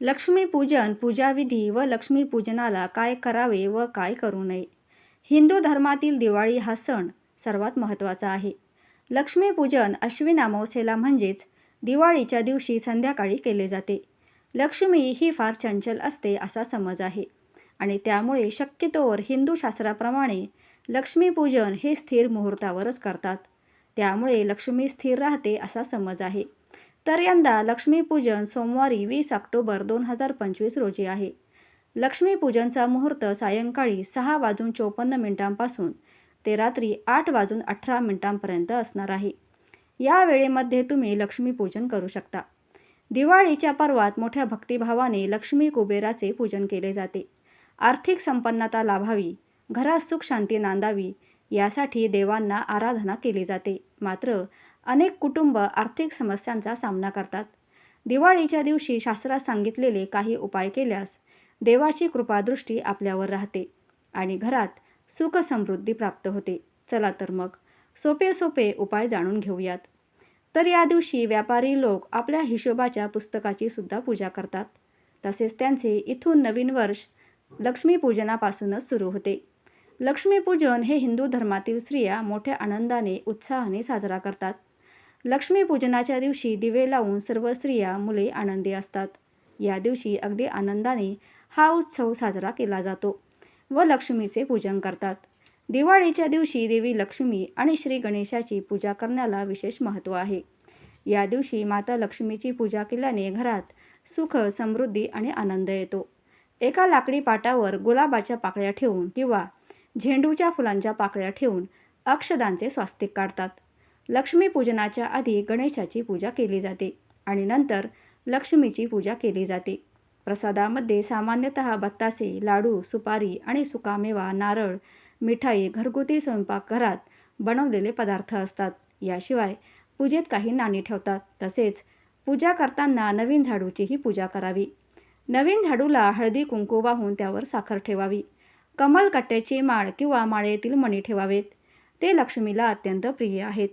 लक्ष्मीपूजन पूजाविधी व लक्ष्मीपूजनाला काय करावे व काय करू नये? हिंदू धर्मातील दिवाळी हा सण सर्वात महत्त्वाचा आहे. लक्ष्मीपूजन अश्विन अमावस्येला म्हणजेच दिवाळीच्या दिवशी संध्याकाळी केले जाते. लक्ष्मी ही फार चंचल असते असा समज आहे आणि त्यामुळे शक्यतोवर हिंदू शास्त्राप्रमाणे लक्ष्मीपूजन हे स्थिर मुहूर्तावरच करतात. त्यामुळे लक्ष्मी स्थिर राहते असा समज आहे. तर यंदा लक्ष्मीपूजन सोमवारी वीस ऑक्टोबर दोन हजार पंचवीस रोजी आहे. लक्ष्मीपूजनचा मुहूर्त सायंकाळी सहा वाजून चोपन्न मिनिटांपासून ते रात्री आठ वाजून अठरा मिनिटांपर्यंत असणार आहे. या वेळेमध्ये तुम्ही लक्ष्मीपूजन करू शकता. दिवाळीच्या पर्वात मोठ्या भक्तिभावाने लक्ष्मी कुबेराचे पूजन केले जाते. आर्थिक संपन्नता लाभावी घरात सुख शांती नांदावी यासाठी देवांना आराधना केली जाते. मात्र अनेक कुटुंब आर्थिक समस्यांचा सामना करतात. दिवाळीच्या दिवशी शास्त्रात सांगितलेले काही उपाय केल्यास देवाची कृपादृष्टी आपल्यावर राहते आणि घरात सुख समृद्धी प्राप्त होते. चला तर मग सोपे सोपे उपाय जाणून घेऊयात. तर या दिवशी व्यापारी लोक आपल्या हिशोबाच्या पुस्तकाची सुद्धा पूजा करतात. तसेच त्यांचे इथून नवीन वर्ष लक्ष्मीपूजनापासूनच सुरू होते. लक्ष्मीपूजन हे हिंदू धर्मातील स्त्रिया मोठ्या आनंदाने उत्साहाने साजरा करतात. लक्ष्मीपूजनाच्या दिवशी दिवे लावून सर्व स्त्रिया मुले आनंदी असतात. या दिवशी अगदी आनंदाने हा उत्सव साजरा केला जातो व लक्ष्मीचे पूजन करतात. दिवाळीच्या दिवशी देवी लक्ष्मी आणि श्री गणेशाची पूजा करण्याला विशेष महत्त्व आहे. या दिवशी माता लक्ष्मीची पूजा केल्याने घरात सुख समृद्धी आणि आनंद येतो. एका लाकडी पाटावर गुलाबाच्या पाकळ्या ठेवून किंवा झेंडूच्या फुलांच्या पाकळ्या ठेवून अक्षदांचे स्वास्तिक काढतात. लक्ष्मीपूजनाच्या आधी गणेशाची पूजा केली जाते आणि नंतर लक्ष्मीची पूजा केली जाते. प्रसादामध्ये सामान्यतः बत्तासे लाडू सुपारी आणि सुकामेवा नारळ मिठाई घरगुती स्वयंपाकघरात बनवलेले पदार्थ असतात. याशिवाय पूजेत काही नाणी ठेवतात. तसेच पूजा करताना नवीन झाडूचीही पूजा करावी. नवीन झाडूला हळदी कुंकू वाहून त्यावर साखर ठेवावी. कमलकट्ट्याची माळ किंवा माळेतील मणी ठेवावेत. ते लक्ष्मीला अत्यंत प्रिय आहेत.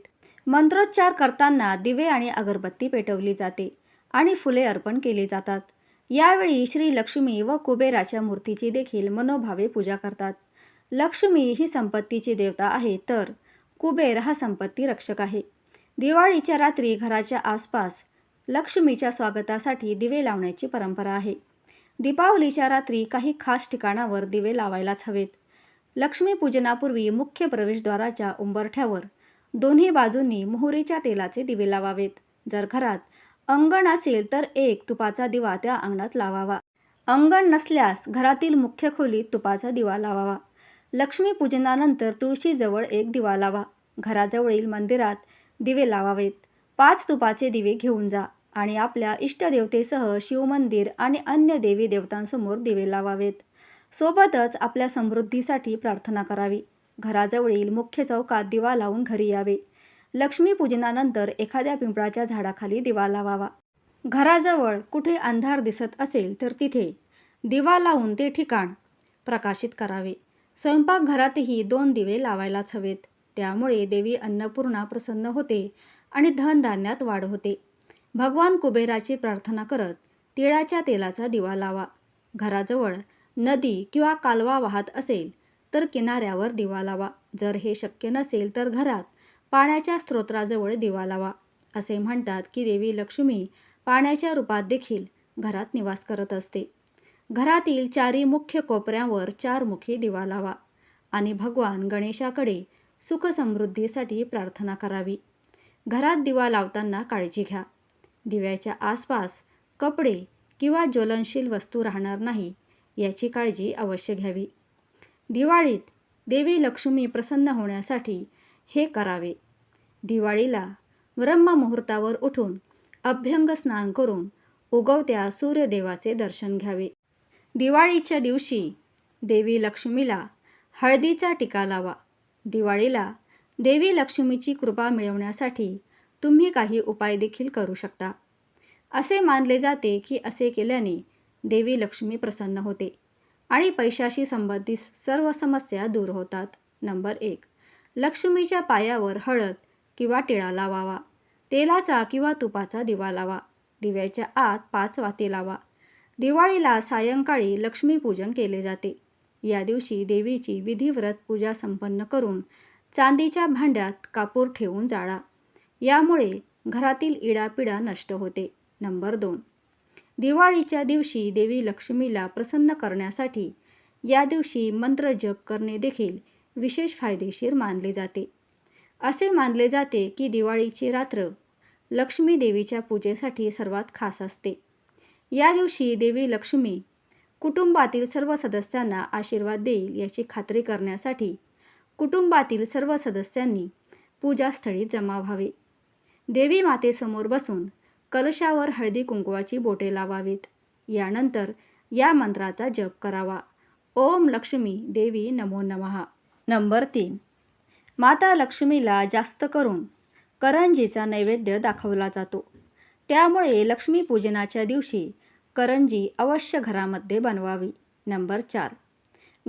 मंत्रोच्चार करताना दिवे आणि अगरबत्ती पेटवली जाते आणि फुले अर्पण केली जातात. यावेळी श्री लक्ष्मी व कुबेराच्या मूर्तीची देखील मनोभावे पूजा करतात. लक्ष्मी ही संपत्तीची देवता आहे तर कुबेर हा संपत्ती रक्षक आहे. दिवाळीच्या रात्री घराच्या आसपास लक्ष्मीच्या स्वागतासाठी दिवे लावण्याची परंपरा आहे. दीपावलीच्या रात्री काही खास ठिकाणावर दिवे लावायलाच हवेत. लक्ष्मीपूजनापूर्वी मुख्य प्रवेशद्वाराच्या उंबरठ्यावर दोन्ही बाजूंनी मोहरीच्या तेलाचे दिवे लावावेत. जर घरात अंगण असेल तर एक तुपाचा दिवा त्या अंगणात लावावा. अंगण नसल्यास घरातील मुख्य खोलीत तुपाचा दिवा लावावा. लक्ष्मीपूजनानंतर तुळशीजवळ एक दिवा लावा. घराजवळील मंदिरात दिवे लावावेत. पाच तुपाचे दिवे घेऊन जा आणि आपल्या इष्टदेवतेसह शिवमंदिर आणि अन्य देवी देवतांसमोर दिवे लावावेत. सोबतच आपल्या समृद्धीसाठी प्रार्थना करावी. घराजवळील मुख्य चौकात दिवा लावून घरी यावे. लक्ष्मीपूजनानंतर एखाद्या पिंपळाच्या झाडाखाली दिवा लावावा. घराजवळ कुठे अंधार दिसत असेल तर तिथे दिवा लावून ते ठिकाण प्रकाशित करावे. स्वयंपाकघरातही दोन दिवे लावायलाच हवेत. त्यामुळे देवी अन्नपूर्णा प्रसन्न होते आणि धनधान्यात वाढ होते. भगवान कुबेराची प्रार्थना करत तिळाच्या तेलाचा दिवा लावा. घराजवळ नदी किंवा कालवा वाहत असेल तर किनाऱ्यावर दिवा लावा. जर हे शक्य नसेल तर घरात पाण्याच्या स्त्रोत्राजवळ दिवा लावा. असे म्हणतात की देवी लक्ष्मी पाण्याच्या रूपात देखील घरात निवास करत असते. घरातील चारी मुख्य कोपऱ्यांवर चार मुखी दिवा लावा आणि भगवान गणेशाकडे सुखसमृद्धीसाठी प्रार्थना करावी. घरात दिवा लावताना काळजी घ्या. दिव्याच्या आसपास कपडे किंवा ज्वलनशील वस्तू राहणार नाही याची काळजी अवश्य घ्यावी. दिवाळीत देवी लक्ष्मी प्रसन्न होण्यासाठी हे करावे. दिवाळीला ब्रह्ममुहूर्तावर उठून अभ्यंग स्नान करून उगवत्या सूर्यदेवाचे दर्शन घ्यावे. दिवाळीच्या दिवशी देवी लक्ष्मीला हळदीचा टिका लावा. दिवाळीला देवी लक्ष्मीची कृपा मिळवण्यासाठी तुम्ही काही उपाय देखील करू शकता. असे मानले जाते की असे केल्याने देवी लक्ष्मी प्रसन्न होते. आणि पैशाशी संबंधित सर्व समस्या दूर होतात. नंबर एक लक्ष्मीच्या पायावर हळद किंवा टिळा लावावा. तेलाचा किंवा तुपाचा दिवा लावा. दिव्याच्या आत पाच वाती लावा. दिवाळीला सायंकाळी लक्ष्मीपूजन केले जाते. या दिवशी देवीची विधिव्रत पूजा संपन्न करून चांदीच्या भांड्यात कापूर ठेवून जाळा. यामुळे घरातील इडापिडा नष्ट होते. नंबर दोन दिवाळीच्या दिवशी देवी लक्ष्मीला प्रसन्न करण्यासाठी या दिवशी मंत्र जप करणे देखील विशेष फायदेशीर मानले जाते. असे मानले जाते की दिवाळीची रात्र लक्ष्मी देवीच्या पूजेसाठी सर्वात खास असते. या दिवशी देवी लक्ष्मी कुटुंबातील सर्व सदस्यांना आशीर्वाद देईल याची खात्री करण्यासाठी कुटुंबातील सर्व सदस्यांनी पूजास्थळी जमा व्हावे. देवी मातेसमोर बसून कलशावर हळदी कुंकवाची बोटे लावावीत. यानंतर या मंत्राचा जप करावा. ओम लक्ष्मी देवी नमो नमः. नंबर तीन. माता लक्ष्मीला जास्त करून करंजीचा नैवेद्य दाखवला जातो. त्यामुळे लक्ष्मीपूजनाच्या दिवशी करंजी अवश्य घरामध्ये बनवावी. नंबर चार.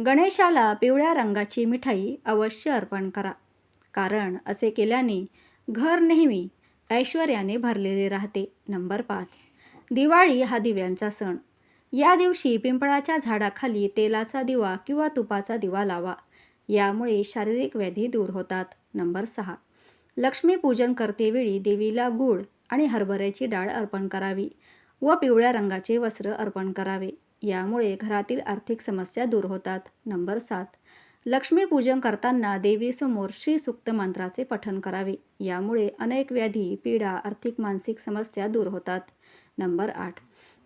गणेशाला पिवळ्या रंगाची मिठाई अवश्य अर्पण करा. कारण असे केल्याने घर नेहमी ऐश्वर्याने भरलेले राहते. नंबर पाच. दिवाळी हा दिव्यांचा सण. या दिवशी पिंपळाच्या झाडाखाली तेलाचा दिवा किंवा तुपाचा दिवा लावा. यामुळे शारीरिक व्याधी दूर होतात. नंबर सहा. लक्ष्मीपूजन करतेवेळी देवीला गूळ आणि हरभऱ्याची डाळ अर्पण करावी व पिवळ्या रंगाचे वस्त्र अर्पण करावे. यामुळे घरातील आर्थिक समस्या दूर होतात. नंबर सात. लक्ष्मीपूजन करताना देवीसमोर श्रीसुक्त मंत्राचे पठण करावे. यामुळे अनेक व्याधी पीडा आर्थिक मानसिक समस्या दूर होतात. नंबर आठ.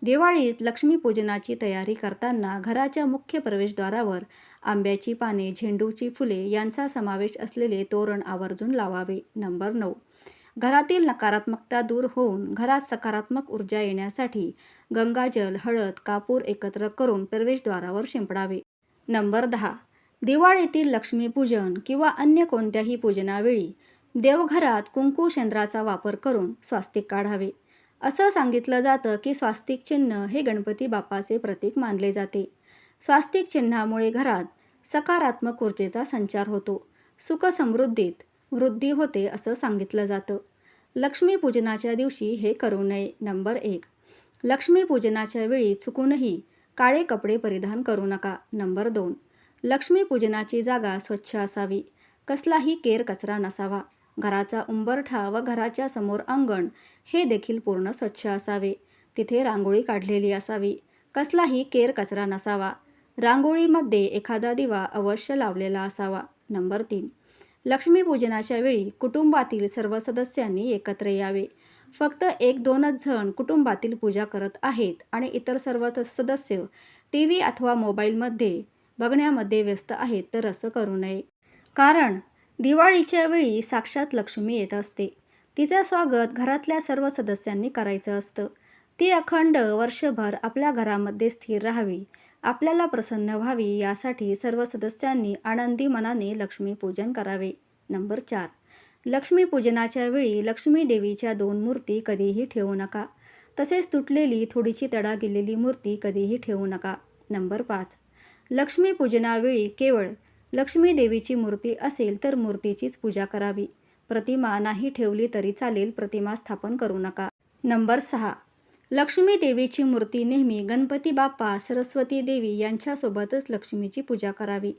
दिवाळीत लक्ष्मीपूजनाची तयारी करताना घराच्या मुख्य प्रवेशद्वारावर आंब्याची पाने झेंडूची फुले यांचा समावेश असलेले तोरण आवर्जून लावावे. नंबर नऊ. घरातील नकारात्मकता दूर होऊन घरात सकारात्मक ऊर्जा येण्यासाठी गंगाजल हळद कापूर एकत्र करून प्रवेशद्वारावर शिंपडावे. नंबर दहा. दिवाळीतील लक्ष्मीपूजन किंवा अन्य कोणत्याही पूजनावेळी देवघरात कुंकू शेंद्राचा वापर करून स्वास्तिक काढावे. असं सांगितलं जातं की स्वास्तिक चिन्ह हे गणपती बाप्पाचे प्रतीक मानले जाते. स्वास्तिक चिन्हामुळे घरात सकारात्मक ऊर्जेचा संचार होतो. सुखसमृद्धीत वृद्धी होते असं सांगितलं जातं. लक्ष्मीपूजनाच्या दिवशी हे करू नये. नंबर एक. लक्ष्मीपूजनाच्या वेळी चुकूनही काळे कपडे परिधान करू नका. नंबर दोन. लक्ष्मीपूजनाची जागा स्वच्छ असावी. कसलाही केर कचरा नसावा. घराचा उंबरठा व घराच्या समोर अंगण हे देखील पूर्ण स्वच्छ असावे. तिथे रांगोळी काढलेली असावी. कसलाही केर कचरा नसावा. रांगोळीमध्ये एखादा दिवा अवश्य लावलेला असावा. नंबर तीन. लक्ष्मीपूजनाच्या वेळी कुटुंबातील सर्व सदस्यांनी एकत्र यावे. फक्त एक दोनच जण कुटुंबातील पूजा करत आहेत आणि इतर सर्व सदस्य टी व्ही अथवा मोबाईलमध्ये बघण्यामध्ये व्यस्त आहेत तर असं करू नये. कारण दिवाळीच्या वेळी साक्षात लक्ष्मी येत असते. तिचं स्वागत घरातल्या सर्व सदस्यांनी करायचं असतं. ती अखंड वर्षभर आपल्या घरामध्ये स्थिर राहावी आपल्याला प्रसन्न व्हावी यासाठी सर्व सदस्यांनी आनंदी मनाने लक्ष्मीपूजन करावे. नंबर चार. लक्ष्मीपूजनाच्या वेळी लक्ष्मी देवीच्या दोन मूर्ती कधीही ठेवू नका. तसेच तुटलेली थोडीशी तडा गेलेली मूर्ती कधीही ठेवू नका. नंबर पाच. लक्ष्मीपूजनावेळी केवळ लक्ष्मी देवीची मूर्ती असेल तर मूर्तीचीच पूजा करावी. प्रतिमा नाही ठेवली तरी चालेल प्रतिमा स्थापन करू नका. नंबर सहा. लक्ष्मी देवीची मूर्ती नेहमी गणपती बाप्पा सरस्वती देवी यांच्यासोबतच लक्ष्मीची पूजा करावी.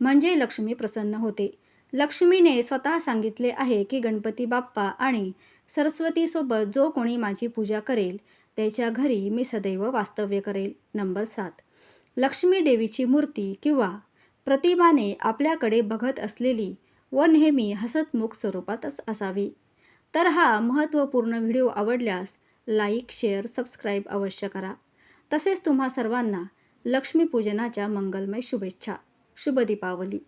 म्हणजे लक्ष्मी प्रसन्न होते. लक्ष्मीने स्वतः सांगितले आहे की गणपती बाप्पा आणि सरस्वतीसोबत जो कोणी माझी पूजा करेल त्याच्या घरी मी सदैव वास्तव्य करेल. नंबर सात. लक्ष्मी देवीची मूर्ती किंवा प्रतिमाने आपल्याकडे बघत असलेली व नेहमी हसतमुख स्वरूपातच असावी. तर हा महत्त्वपूर्ण व्हिडिओ आवडल्यास लाईक शेअर सबस्क्राईब अवश्य करा. तसेच तुम्हा सर्वांना लक्ष्मीपूजनाच्या मंगलमय शुभेच्छा. शुभ दीपावली.